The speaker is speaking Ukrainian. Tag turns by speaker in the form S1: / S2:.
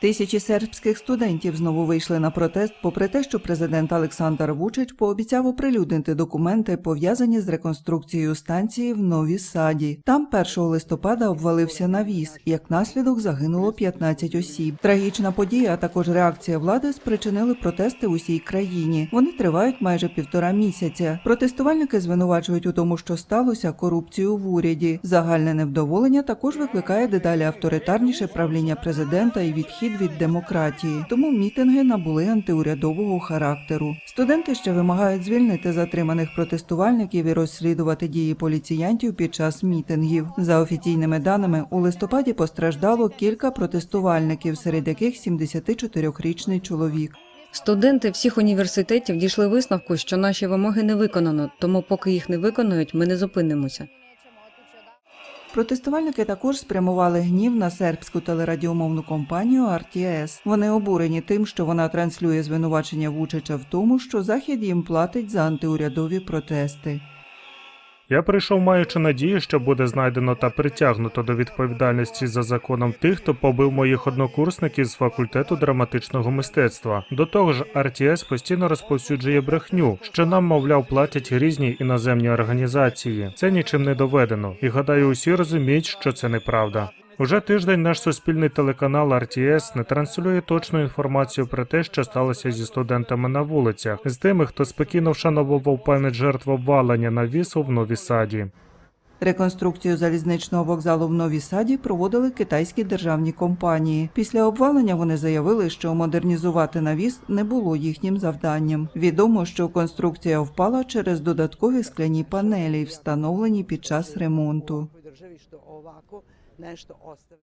S1: Тисячі сербських студентів знову вийшли на протест, попри те, що президент Олександр Вучич пообіцяв оприлюднити документи, пов'язані з реконструкцією станції в Новій Саді. Там 1 листопада обвалився навіс. Як наслідок загинуло 15 осіб. Трагічна подія, а також реакція влади спричинили протести в усій країні. Вони тривають майже півтора місяця. Протестувальники звинувачують у тому, що сталося корупцію в уряді. Загальне невдоволення також викликає дедалі авторитарніше правління президента і відхід від демократії. Тому мітинги набули антиурядового характеру. Студенти ще вимагають звільнити затриманих протестувальників і розслідувати дії поліціянтів під час мітингів. За офіційними даними, у листопаді постраждало кілька протестувальників, серед яких 74-річний чоловік.
S2: Студенти всіх університетів дійшли висновку, що наші вимоги не виконано, тому поки їх не виконують, ми не зупинимося.
S1: Протестувальники також спрямували гнів на сербську телерадіомовну компанію RTS. Вони обурені тим, що вона транслює звинувачення Вучича в тому, що Захід їм платить за антиурядові протести.
S3: Я прийшов, маючи надію, що буде знайдено та притягнуто до відповідальності за законом тих, хто побив моїх однокурсників з факультету драматичного мистецтва. До того ж, RTS постійно розповсюджує брехню, що нам, мовляв, платять різні іноземні організації. Це нічим не доведено, і гадаю, усі розуміють, що це неправда. Уже тиждень наш суспільний телеканал RTS не транслює точну інформацію про те, що сталося зі студентами на вулицях, з тими, хто спокійно вшановував пам'ять жертв обвалення навісу в Новій Саді.
S1: Реконструкцію залізничного вокзалу в Новій Саді проводили китайські державні компанії. Після обвалення вони заявили, що модернізувати навіс не було їхнім завданням. Відомо, що конструкція впала через додаткові скляні панелі, встановлені під час ремонту.
S4: Državi što ovako nešto ostavi.